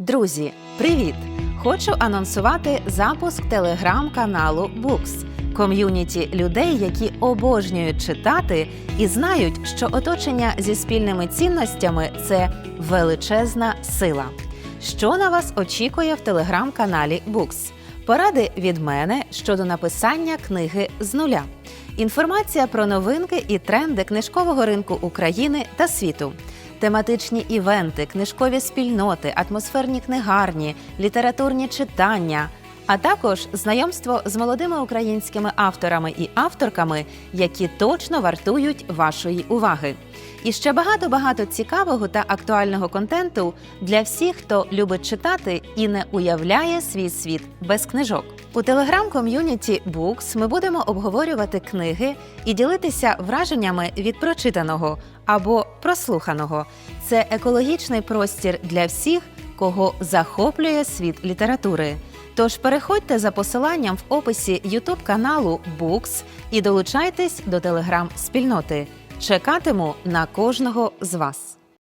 Друзі, привіт! Хочу анонсувати запуск телеграм-каналу Books – ком'юніті людей, які обожнюють читати і знають, що оточення зі спільними цінностями це величезна сила. Що на вас очікує в телеграм-каналі Books? Поради від мене щодо написання книги з нуля. Інформація про новинки і тренди книжкового ринку України та світу, тематичні івенти, книжкові спільноти, атмосферні книгарні, літературні читання, а також знайомство з молодими українськими авторами і авторками, які точно вартують вашої уваги. І ще багато багато цікавого та актуального контенту для всіх, хто любить читати і не уявляє свій світ без книжок. У телеграм-ком'юніті Books ми будемо обговорювати книги і ділитися враженнями від прочитаного або прослуханого. Це екологічний простір для всіх, кого захоплює світ літератури. Тож переходьте за посиланням в описі YouTube каналу Books і долучайтесь до телеграм-спільноти. Чекатиму на кожного з вас.